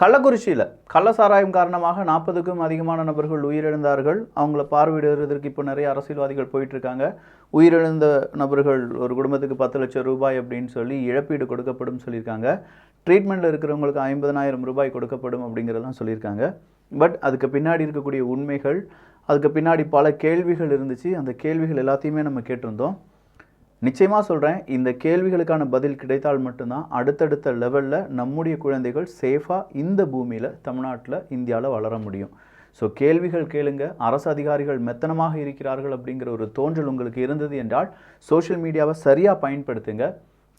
கள்ளக்குறிச்சியில் கள்ள சாராயம் காரணமாக நாற்பதுக்கும் அதிகமான நபர்கள் உயிரிழந்தார்கள். அவங்கள பார்வையிடுவதற்கு இப்போ நிறைய அரசியல்வாதிகள் போயிட்டுருக்காங்க. உயிரிழந்த நபர்கள் ஒரு குடும்பத்துக்கு பத்து லட்சம் ரூபாய் அப்படின்னு சொல்லி இழப்பீடு கொடுக்கப்படும் சொல்லியிருக்காங்க. ட்ரீட்மெண்ட்டில் இருக்கிறவங்களுக்கு ஐம்பதனாயிரம் ரூபாய் கொடுக்கப்படும் அப்படிங்கிறதெல்லாம் சொல்லியிருக்காங்க. பட் அதுக்கு பின்னாடி இருக்கக்கூடிய உண்மைகள் அதுக்கு பின்னாடி பல கேள்விகள் இருந்துச்சு. அந்த கேள்விகள் எல்லாத்தையுமே நம்ம கேட்டிருந்தோம். நிச்சயமாக சொல்கிறேன் இந்த கேள்விகளுக்கான பதில் கிடைத்தால் மட்டும்தான் அடுத்தடுத்த லெவலில் நம்முடைய குழந்தைகள் சேஃபாக இந்த பூமியில் தமிழ்நாட்டில் இந்தியாவில் வளர முடியும். ஸோ கேள்விகள் கேளுங்க அரசு அதிகாரிகள் மெத்தனமாக இருக்கிறார்கள் அப்படிங்கிற ஒரு தோன்றல் உங்களுக்கு இருந்தது என்றால் சோஷியல் மீடியாவை சரியாக பயன்படுத்துங்க.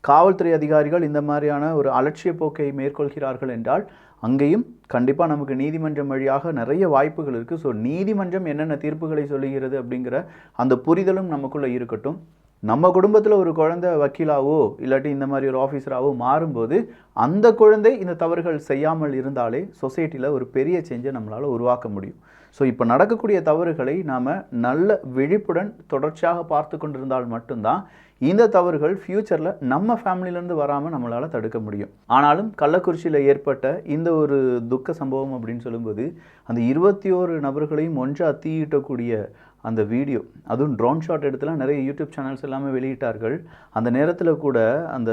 காவல்துறை அதிகாரிகள் இந்த மாதிரியான ஒரு அலட்சிய போக்கை மேற்கொள்கிறார்கள் என்றால் அங்கேயும் கண்டிப்பாக நமக்கு நீதிமன்றம் வழியாக நிறைய வாய்ப்புகள் இருக்குது ஸோ நீதிமன்றம் என்னென்ன தீர்ப்புகளை சொல்லுகிறது அப்படிங்கிற அந்த புரிதலும் நமக்குள்ளே இருக்கட்டும். நம்ம குடும்பத்தில் ஒரு குழந்தை வக்கீலாவோ இல்லாட்டி இந்த மாதிரி ஒரு ஆஃபீஸராகவோ மாறும்போது அந்த குழந்தை இந்த தவறுகள் செய்யாமல் இருந்தாலே சொசைட்டியில் ஒரு பெரிய சேஞ்சை நம்மளால் உருவாக்க முடியும். ஸோ இப்போ நடக்கக்கூடிய தவறுகளை நாம் நல்ல விழிப்புடன் தொடர்ச்சியாக பார்த்து கொண்டிருந்தால் மட்டும்தான் இந்த தவறுகள் ஃப்யூச்சரில் நம்ம ஃபேமிலியிலேருந்து வராமல் நம்மளால் தடுக்க முடியும். ஆனாலும் கள்ளக்குறிச்சியில் ஏற்பட்ட இந்த ஒரு துக்க சம்பவம் அப்படின்னு சொல்லும்போது அந்த இருபத்தி ஓரு நபர்களையும் ஒன்றாக தீயிட்டக்கூடிய அந்த வீடியோ அதுவும் ட்ரோன் ஷாட் எடுத்துலாம் நிறைய யூடியூப் சேனல்ஸ் எல்லாமே வெளியிட்டார்கள். அந்த நேரத்தில் கூட அந்த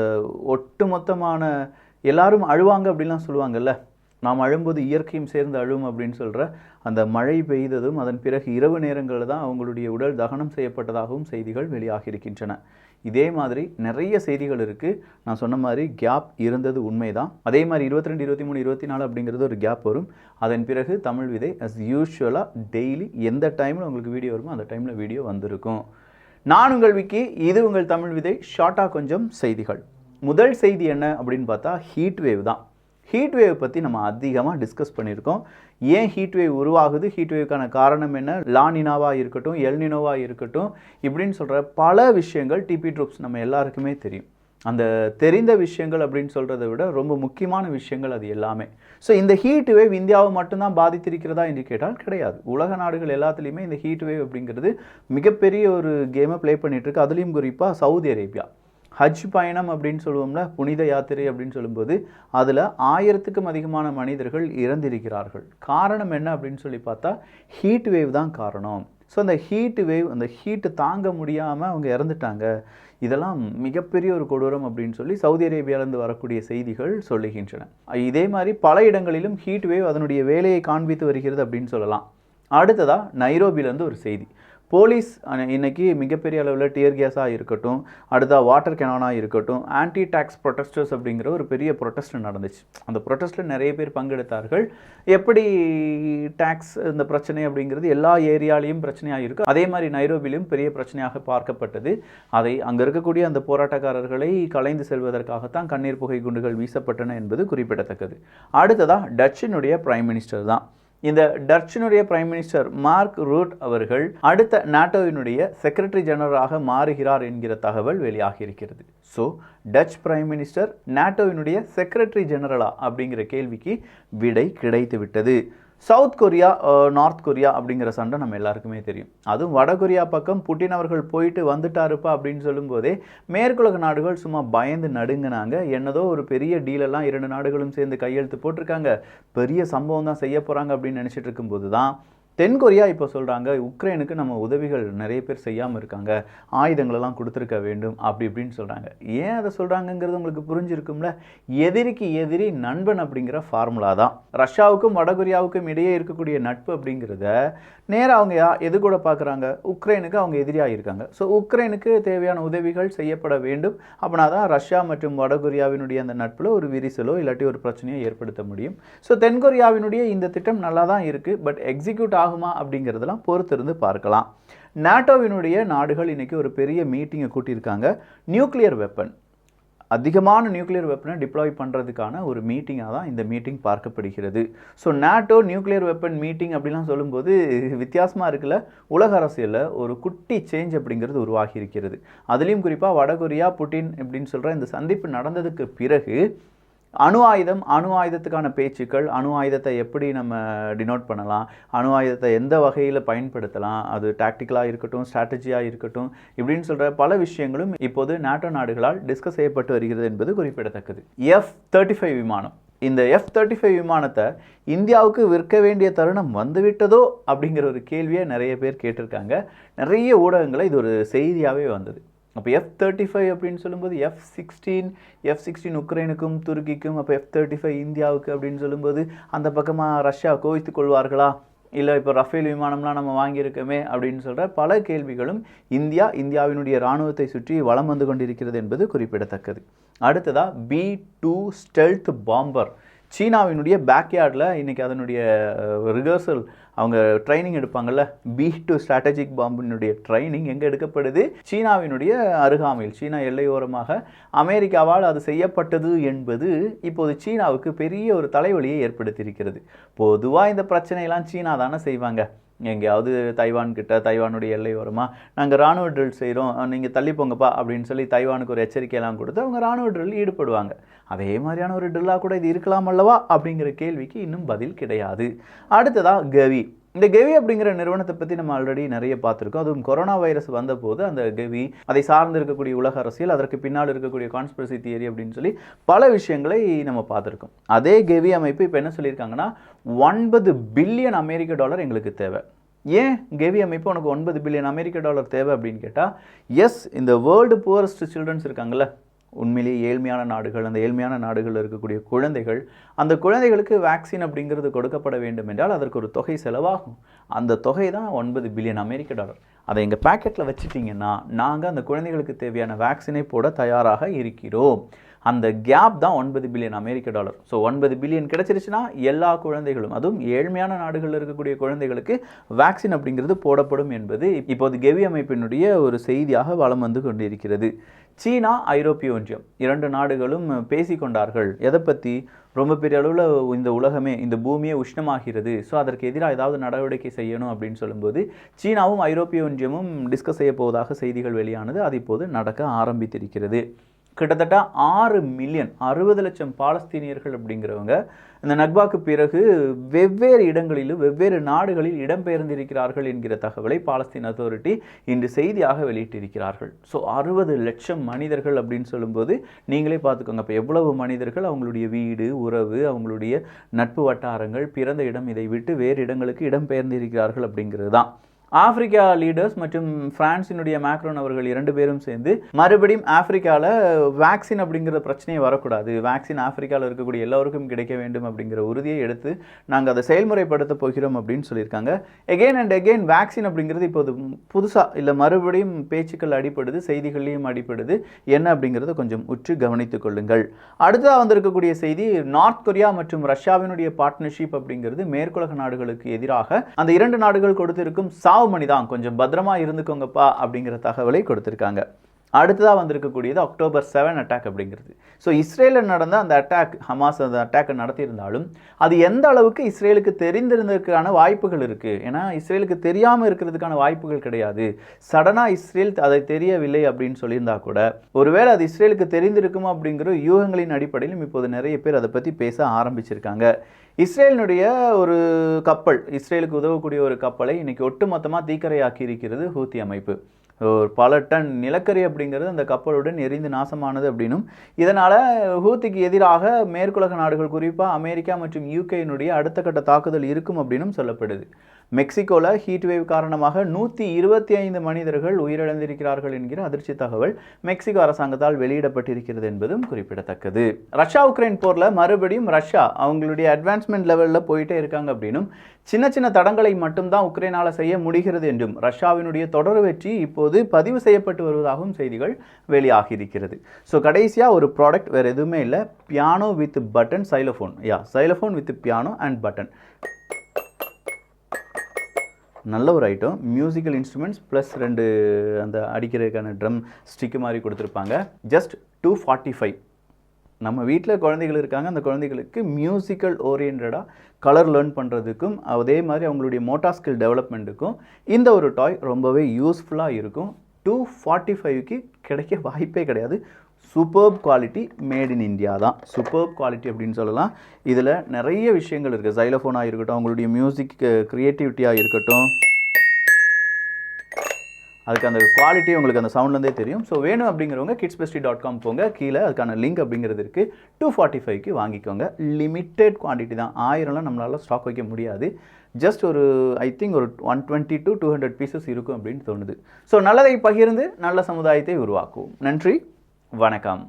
ஒட்டுமொத்தமான எல்லாரும் அழுவாங்க அப்படிலாம் சொல்லுவாங்கல்ல? நாம் அழும்போது இயற்கையும் சேர்ந்து அழும் அப்படின்னு சொல்கிற அந்த மழை பெய்ததும் அதன் பிறகு இரவு நேரங்களில் தான் அவங்களுடைய உடல் தகனம் செய்யப்பட்டதாகவும் செய்திகள் வெளியாகியிருக்கின்றன. இதே மாதிரி நிறைய செய்திகள் இருக்குது நான் சொன்ன மாதிரி கேப் இருந்தது உண்மைதான். அதே மாதிரி இருபத்தி ரெண்டு இருபத்தி மூணு இருபத்தி நாலு அப்படிங்கிறது ஒரு கேப் வரும். அதன் பிறகு தமிழ் விதை அஸ் யூஷுவலாக டெய்லி எந்த டைமில் உங்களுக்கு வீடியோ வருமோ அந்த டைமில் வீடியோ வந்திருக்கும். நான் உங்கள் விக்கி இது உங்கள் தமிழ் விதை. ஷார்ட்டாக கொஞ்சம் செய்திகள். முதல் செய்தி என்ன அப்படின்னு பார்த்தா ஹீட் வேவ் தான். ஹீட் வேவ் பற்றி நம்ம அதிகமாக டிஸ்கஸ் பண்ணியிருக்கோம். ஏன் ஹீட் வேவ் உருவாகுது? ஹீட் வேவ்க்கான காரணம் என்ன? லானினாவாக இருக்கட்டும் எல்னினோவாக இருக்கட்டும் இப்படின்னு சொல்கிற பல விஷயங்கள் டிபி ட்ரூப்ஸ் நம்ம எல்லாருக்குமே தெரியும். அந்த தெரிந்த விஷயங்கள் அப்படின்னு சொல்கிறத விட ரொம்ப முக்கியமான விஷயங்கள் அது எல்லாமே. ஸோ இந்த ஹீட் வேவ் இந்தியாவை மட்டும்தான் பாதித்திருக்கிறதா என்று கேட்டால் கிடையாது. உலக நாடுகள் எல்லாத்துலேயுமே இந்த ஹீட் வேவ் அப்படிங்கிறது மிகப்பெரிய ஒரு கேமை ப்ளே பண்ணிகிட்ருக்கு அதுலேயும் குறிப்பாக சவுதி அரேபியா. ஹஜ் பயணம் அப்படின்னு சொல்லுவோம்ல புனித யாத்திரை அப்படின்னு சொல்லும்போது அதில் ஆயிரத்துக்கும் அதிகமான மனிதர்கள் இறந்திருக்கிறார்கள். காரணம் என்ன அப்படின்னு சொல்லி பார்த்தா ஹீட் வேவ் தான் காரணம். ஸோ அந்த ஹீட் வேவ் அந்த ஹீட்டு தாங்க முடியாமல் அவங்க இறந்துட்டாங்க. இதெல்லாம் மிகப்பெரிய ஒரு கொடூரம் அப்படின்னு சொல்லி சவுதி அரேபியாவிலேருந்து வரக்கூடிய செய்திகள் சொல்லுகின்றன. இதே மாதிரி பல இடங்களிலும் ஹீட் வேவ் அதனுடைய வேலையை காண்பித்து வருகிறது அப்படின்னு சொல்லலாம். அடுத்ததாக நைரோபியிலேருந்து ஒரு செய்தி. போலீஸ் இன்றைக்கி மிகப்பெரிய அளவில் டியர் கேஸாக இருக்கட்டும் அடுத்தா வாட்டர் கேனானாக இருக்கட்டும் ஆன்டி டேக்ஸ் ப்ரொட்டஸ்டர்ஸ் அப்படிங்கிற ஒரு பெரிய ப்ரொட்டஸ்ட் நடந்துச்சு. அந்த ப்ரொட்டஸ்ட்டில் நிறைய பேர் பங்கெடுத்தார்கள். எப்படி டேக்ஸ் இந்த பிரச்சனை அப்படிங்கிறது எல்லா ஏரியாலையும் பிரச்சனையாக இருக்குது அதே மாதிரி நைரோபிலையும் பெரிய பிரச்சனையாக பார்க்கப்பட்டது. அதை அங்கே இருக்கக்கூடிய அந்த போராட்டக்காரர்களை கலைந்து செல்வதற்காகத்தான் கண்ணீர் புகை குண்டுகள் வீசப்பட்டன என்பது குறிப்பிடத்தக்கது. அடுத்ததாக டச்சினுடைய பிரைம் மினிஸ்டர் தான். இந்த டர்ச்சினுடைய பிரைம் மினிஸ்டர் மார்க் ரூட் அவர்கள் அடுத்த நாட்டோவினுடைய செக்ரட்டரி ஜெனரலாக மாறுகிறார் என்கிற தகவல் வெளியாகி இருக்கிறது ஸோ டச் பிரைம் மினிஸ்டர் நாட்டோவினுடைய செக்ரட்டரி ஜெனரலா அப்படிங்கிற கேள்விக்கு விடை கிடைத்து விட்டது சவுத் கொரியா நார்த் கொரியா அப்படிங்கிற சண்டை நம்ம எல்லாருக்குமே தெரியும். அதுவும் வட கொரியா பக்கம் புட்டின் அவர்கள் போயிட்டு வந்துட்டாருப்பா அப்படின்னு சொல்லும்போதே மேற்குலக நாடுகள் சும்மா பயந்து நடுங்கினாங்க. என்னதோ ஒரு பெரிய டீலெல்லாம் இரண்டு நாடுகளும் சேர்ந்து கையெழுத்து போட்டிருக்காங்க. பெரிய சம்பவம் தான் செய்ய போகிறாங்க அப்படின்னு நினச்சிட்டு இருக்கும்போது தான் தென்கொரியா இப்போ சொல்கிறாங்க உக்ரைனுக்கு நம்ம உதவிகள் நிறைய பேர் செய்யாமல் இருக்காங்க ஆயுதங்களெல்லாம் கொடுத்துருக்க வேண்டும் அப்படி இப்படின்னு சொல்கிறாங்க ஏன் அதை சொல்கிறாங்கங்கிறது உங்களுக்கு புரிஞ்சிருக்கும்ல? எதிரிக்கு எதிரி நண்பன் அப்படிங்கிற ஃபார்முலா தான். ரஷ்யாவுக்கும் வடகொரியாவுக்கும் இடையே இருக்கக்கூடிய நட்பு அப்படிங்கிறத நேராக அவங்க யா எது கூட பார்க்குறாங்க? உக்ரைனுக்கு அவங்க எதிரியாக இருக்காங்க. ஸோ உக்ரைனுக்கு தேவையான உதவிகள் செய்யப்பட வேண்டும். அப்படின்னா தான் ரஷ்யா மற்றும் வடகொரியாவினுடைய அந்த நட்பில் ஒரு விரிசலோ இல்லாட்டி ஒரு பிரச்சனையோ ஏற்படுத்த முடியும். ஸோ தென்கொரியாவினுடைய இந்த திட்டம் நல்லா தான் இருக்குது பட் எக்ஸிக்யூட் ஆகுமா அப்படிங்கிறதெல்லாம் பொறுத்திருந்து பார்க்கலாம். நாட்டோவினுடைய நாடுகள் இன்றைக்கி ஒரு பெரிய மீட்டிங்கை கூட்டியிருக்காங்க. Nuclear weapon. அதிகமான நியூக்ளியர் வெப்பனை டிப்ளாய் பண்ணுறதுக்கான ஒரு மீட்டிங்காக தான் இந்த மீட்டிங் பார்க்கப்படுகிறது. So NATO nuclear weapon meeting அப்படிலாம் சொல்லும்போது வித்தியாசமாக இருக்குல்ல உலக அரசியலில் ஒரு குட்டி சேஞ்ச் அப்படிங்கிறது உருவாகி இருக்கிறது. அதுலேயும் குறிப்பாக வடகொரியா புட்டின் அப்படின்னு சொல்கிற இந்த சந்திப்பு நடந்ததுக்கு பிறகு அணு ஆயுதம் அணு ஆயுதத்துக்கான பேச்சுக்கள் அணு ஆயுதத்தை எப்படி நம்ம டினோட் பண்ணலாம் அணு ஆயுதத்தை எந்த வகையில் பயன்படுத்தலாம் அது டாக்டிக்கலாக இருக்கட்டும் ஸ்ட்ராட்டஜியாக இருக்கட்டும் இப்படின்னு சொல்கிற பல விஷயங்களும் இப்போது நாட்டோ நாடுகளால் டிஸ்கஸ் செய்யப்பட்டு வருகிறது என்பது குறிப்பிடத்தக்கது. எஃப் தேர்ட்டி ஃபைவ் விமானம். இந்த எஃப் தேர்ட்டி ஃபைவ் விமானத்தை இந்தியாவுக்கு விற்க வேண்டிய தருணம் வந்துவிட்டதோ அப்படிங்கிற ஒரு கேள்வியை நிறைய பேர் கேட்டிருக்காங்க. நிறைய ஊடகங்களை இது ஒரு செய்தியாகவே வந்தது. அப்போ எஃப் தேர்ட்டி ஃபைவ் அப்படின்னு சொல்லும்போது எஃப் சிக்ஸ்டீன் எஃப் சிக்ஸ்டீன் உக்ரைனுக்கும் துருக்கிக்கும் அப்போ எஃப் தேர்ட்டி ஃபைவ் இந்தியாவுக்கு அப்படின்னு சொல்லும்போது அந்த பக்கமாக ரஷ்யா கோவித்து கொள்வார்களா? இல்லை இப்போ ரஃபேல் விமானம்லாம் நம்ம வாங்கியிருக்கோமே அப்படின்னு சொல்கிற பல கேள்விகளும் இந்தியா இந்தியாவினுடைய இராணுவத்தை சுற்றி வளம் வந்து கொண்டிருக்கிறது என்பது குறிப்பிடத்தக்கது. அடுத்ததாக பி டூ ஸ்டெல்த் பாம்பர் சீனாவினுடைய பேக்யார்டில் இன்றைக்கி அதனுடைய ரிஹர்சல் அவங்க ட்ரைனிங் எடுப்பாங்கள்ல பி டு ஸ்ட்ராட்டஜிக் பாம்பினுடைய ட்ரைனிங் எங்கே எடுக்கப்படுது? சீனாவினுடைய அருகாமையில் சீனா எல்லையோரமாக அமெரிக்காவால் அது செய்யப்பட்டது என்பது இப்போது சீனாவுக்கு பெரிய ஒரு தலைவலியை ஏற்படுத்தியிருக்கிறது. பொதுவாக இந்த பிரச்சனையெல்லாம் சீனா தானே செய்வாங்க. எங்கேயாவது தைவான் கிட்ட தைவானுடைய வருமா? நாங்கள் ராணுவ ட்ரில் செய்கிறோம் நீங்கள் தள்ளி போங்கப்பா அப்படின்னு சொல்லி தைவானுக்கு ஒரு எச்சரிக்கையெல்லாம் கொடுத்து அவங்க ராணுவ ட்ரில் ஈடுபடுவாங்க. அதே மாதிரியான ஒரு ட்ரில்லாக கூட இது இருக்கலாம் அல்லவா? அப்படிங்கிற கேள்விக்கு இன்னும் பதில் கிடையாது. அடுத்ததாக கவி. இந்த கெவி அப்படிங்கிற நிறுவனத்தை பற்றி நம்ம ஆல்ரெடி நிறைய பார்த்துருக்கோம். அதுவும் கொரோனா வைரஸ் வந்தபோது அந்த கெவி அதை சார்ந்து இருக்கக்கூடிய உலக அரசியல் அதற்கு பின்னால் இருக்கக்கூடிய கான்ஸ்பிரசி தியரி அப்படின்னு சொல்லி பல விஷயங்களை நம்ம பார்த்துருக்கோம். அதே கெவி அமைப்பு இப்போ என்ன சொல்லியிருக்காங்கன்னா ஒன்பது பில்லியன் அமெரிக்க டாலர் எங்களுக்கு தேவை. ஏன் கெவி அமைப்பு உனக்கு ஒன்பது பில்லியன் அமெரிக்க டாலர் தேவை அப்படின்னு கேட்டால் எஸ் இந்த வேர்ல்டு புவரஸ்ட் சில்ட்ரன்ஸ் இருக்காங்கல்ல உண்மையிலேயே ஏழ்மையான நாடுகள் அந்த ஏழ்மையான நாடுகளில் இருக்கக்கூடிய குழந்தைகள் அந்த குழந்தைகளுக்கு வேக்சின் அப்படிங்கிறது கொடுக்கப்பட வேண்டும் என்றால் அதற்கு ஒரு தொகை செலவாகும். அந்த தொகை தான் ஒன்பது பில்லியன் அமெரிக்க டாலர். அதை எங்கள் பேக்கெட்டில் வச்சுட்டிங்கன்னா நாங்கள் அந்த குழந்தைகளுக்கு தேவையான வேக்சினை போட தயாராக இருக்கிறோம். அந்த கேப் தான் ஒன்பது பில்லியன் அமெரிக்க டாலர் ஸோ ஒன்பது பில்லியன் கிடைச்சிருச்சுன்னா எல்லா குழந்தைகளும் அதுவும் ஏழ்மையான நாடுகளில் இருக்கக்கூடிய குழந்தைகளுக்கு வேக்சின் அப்படிங்கிறது போடப்படும் என்பது இப்போது கெவி அமைப்பினுடைய ஒரு செய்தியாக வலம் வந்து கொண்டிருக்கிறது. சீனா ஐரோப்பிய ஒன்றியம். இரண்டு நாடுகளும் பேசிக்கொண்டார்கள் எதை பற்றி ரொம்ப பெரிய அளவில் இந்த உலகமே இந்த பூமியே உஷ்ணமாகிறது. ஸோ அதற்கு எதிராக ஏதாவது நடவடிக்கை செய்யணும் அப்படின்னு சொல்லும்போது சீனாவும் ஐரோப்பிய ஒன்றியமும் டிஸ்கஸ் செய்ய போவதாக செய்திகள் வெளியானது அது இப்போது நடக்க ஆரம்பித்திருக்கிறது. கிட்டத்தட்ட ஆறு மில்லியன் அறுபது லட்சம் பாலஸ்தீனியர்கள் அப்படிங்கிறவங்க இந்த நக்பாக்கு பிறகு வெவ்வேறு இடங்களிலும் வெவ்வேறு நாடுகளில் இடம்பெயர்ந்திருக்கிறார்கள் என்கிற தகவலை பாலஸ்தீன் அத்தாரிட்டி இன்று செய்தியாக வெளியிட்டிருக்கிறார்கள். ஸோ அறுபது லட்சம் மனிதர்கள் அப்படின்னு சொல்லும்போது நீங்களே பார்த்துக்கோங்க. இப்போ எவ்வளவு மனிதர்கள் அவங்களுடைய வீடு உறவு அவங்களுடைய நட்பு வட்டாரங்கள் பிறந்த இடம் இதை விட்டு வேறு இடங்களுக்கு இடம்பெயர்ந்திருக்கிறார்கள் அப்படிங்கிறது தான். ஆப்பிரிக்கா லீடர்ஸ் மற்றும் பிரான்சினுடைய மேக்ரோன் அவர்கள் இரண்டு பேரும் சேர்ந்து மறுபடியும் ஆப்பிரிக்காவில் வேக்சின் அப்படிங்கிற பிரச்சனையை வரக்கூடாது. வேக்சின் ஆப்பிரிக்காவில் இருக்கக்கூடிய எல்லோருக்கும் கிடைக்க வேண்டும் அப்படிங்கிற உறுதியை எடுத்து நாங்கள் அதை செயல்முறைப்படுத்த போகிறோம் அப்படின்னு சொல்லியிருக்காங்க. எகெயின் அண்ட் எகெயின் வேக்சின் அப்படிங்கிறது இப்போது புதுசாக இல்லை மறுபடியும் பேச்சுக்கள் அடிப்படுது செய்திகள்லையும் அடிப்படுது என்ன அப்படிங்கிறத கொஞ்சம் உற்று கவனித்துக் கொள்ளுங்கள். அடுத்ததாக வந்திருக்கக்கூடிய செய்தி நார்த் கொரியா மற்றும் ரஷ்யாவினுடைய பார்ட்னர்ஷிப் அப்படிங்கிறது மேற்குலக நாடுகளுக்கு எதிராக அந்த இரண்டு நாடுகள் கொடுத்திருக்கும் சாவ் மணி தான். கொஞ்சம் பத்திரமா இருந்துக்கோங்கப்பா அப்படிங்கிற தகவலை கொடுத்துருக்காங்க. அடுத்ததாக வந்திருக்கக்கூடியது அக்டோபர் செவன் அட்டாக் அப்படிங்கிறது. ஸோ இஸ்ரேலில் நடந்த அந்த அட்டாக் ஹமாஸ் அந்த அட்டாக்கை நடத்தியிருந்தாலும் அது எந்த அளவுக்கு இஸ்ரேலுக்கு தெரிந்திருந்ததுக்கான வாய்ப்புகள் இருக்குது ஏன்னா இஸ்ரேலுக்கு தெரியாமல் இருக்கிறதுக்கான வாய்ப்புகள் கிடையாது. சடனாக இஸ்ரேல் அதை தெரியவில்லை அப்படின்னு சொல்லியிருந்தா கூட ஒருவேளை அது இஸ்ரேலுக்கு தெரிந்திருக்குமா அப்படிங்கிற யூகங்களின் அடிப்படையிலும் இப்போது நிறைய பேர் அதை பற்றி பேச ஆரம்பிச்சிருக்காங்க. இஸ்ரேலினுடைய ஒரு கப்பல் இஸ்ரேலுக்கு உதவக்கூடிய ஒரு கப்பலை இன்றைக்கி ஒட்டுமொத்தமாக தீக்கரையாக்கி இருக்கிறது ஹூத்தி அமைப்பு. ஒரு பல டன் நிலக்கரி அப்படிங்கிறது அந்த கப்பலுடன் எரிந்து நாசமானது அப்படின்னும். இதனால் ஹூத்திக்கு எதிராக மேற்குலக நாடுகள் குறிப்பாக அமெரிக்கா மற்றும் யூகேயினுடைய அடுத்த கட்ட தாக்குதல் இருக்கும் அப்படின்னும் சொல்லப்படுது. மெக்சிகோவில் ஹீட் வேவ் காரணமாக நூற்றி இருபத்தி ஐந்து மனிதர்கள் உயிரிழந்திருக்கிறார்கள் என்கிற அதிர்ச்சி தகவல் மெக்சிகோ அரசாங்கத்தால் வெளியிடப்பட்டிருக்கிறது என்பதும் குறிப்பிடத்தக்கது. ரஷ்யா உக்ரைன் போரில் மறுபடியும் ரஷ்யா அவங்களுடைய அட்வான்ஸ்மெண்ட் லெவலில் போயிட்டே இருக்காங்க அப்படின்னும் சின்ன சின்ன தடங்களை மட்டும்தான் உக்ரைனால் செய்ய முடிகிறது என்றும் ரஷ்யாவினுடைய தொடர் வெற்றி இப்போது பதிவு செய்யப்பட்டு வருவதாகவும் செய்திகள் வெளியாகியிருக்கிறது. ஸோ கடைசியாக ஒரு ப்ராடக்ட் வேறு எதுவுமே இல்லை. Piano with button xylophone yeah xylophone with piano and button நல்ல ஒரு ஐட்டம் மியூசிக்கல் இன்ஸ்ட்ருமெண்ட்ஸ் ப்ளஸ் ரெண்டு அந்த அடிக்கிறதுக்கான ட்ரம் ஸ்டிக்கு மாதிரி கொடுத்துருப்பாங்க. ஜஸ்ட் டூ ஃபார்ட்டி ஃபைவ் நம்ம வீட்டில் குழந்தைகள் இருக்காங்க. அந்த குழந்தைகளுக்கு மியூசிக்கல் ஓரியன்டாக கலர் லேர்ன் பண்ணுறதுக்கும் அதே மாதிரி அவங்களுடைய மோட்டார் ஸ்கில் டெவலப்மெண்ட்டுக்கும் இந்த ஒரு டாய் ரொம்பவே யூஸ்ஃபுல்லாக இருக்கும். டூ ஃபார்ட்டி ஃபைவ்க்கு கிடைக்க வாய்ப்பே கிடையாது. Superb quality made in India தான். சூப்பர்ப் குவாலிட்டி அப்படின்னு சொல்லலாம். இதில் நிறைய விஷயங்கள் இருக்குது ஜைலஃபோனாக இருக்கட்டும் அவங்களுடைய மியூசிக் க்ரியேட்டிவிட்டியாக இருக்கட்டும். அதுக்கு அந்த குவாலிட்டி உங்களுக்கு அந்த சவுண்ட்லேருந்தே தெரியும். ஸோ வேணும் அப்படிங்கிறவங்க கிட்ஸ் பெஸ்டி டாட் காம் போங்க. கீழே அதுக்கான லிங்க் அப்படிங்கிறது இருக்குது டூ ஃபார்ட்டி ஃபைவ்க்கு வாங்கிக்கோங்க. லிமிட்டெட் குவான்டிட்டி தான். ஆயிரம்லாம் நம்மளால் ஸ்டாக் வைக்க முடியாது. ஜஸ்ட் ஒரு ஐ திங்க் ஒரு one twenty to two hundred pieces இருக்கும் அப்படின்னு தோணுது. ஸோ நல்லதை பகிர்ந்து நல்ல சமுதாயத்தை உருவாக்குவோம். நன்றி. வணக்கம்.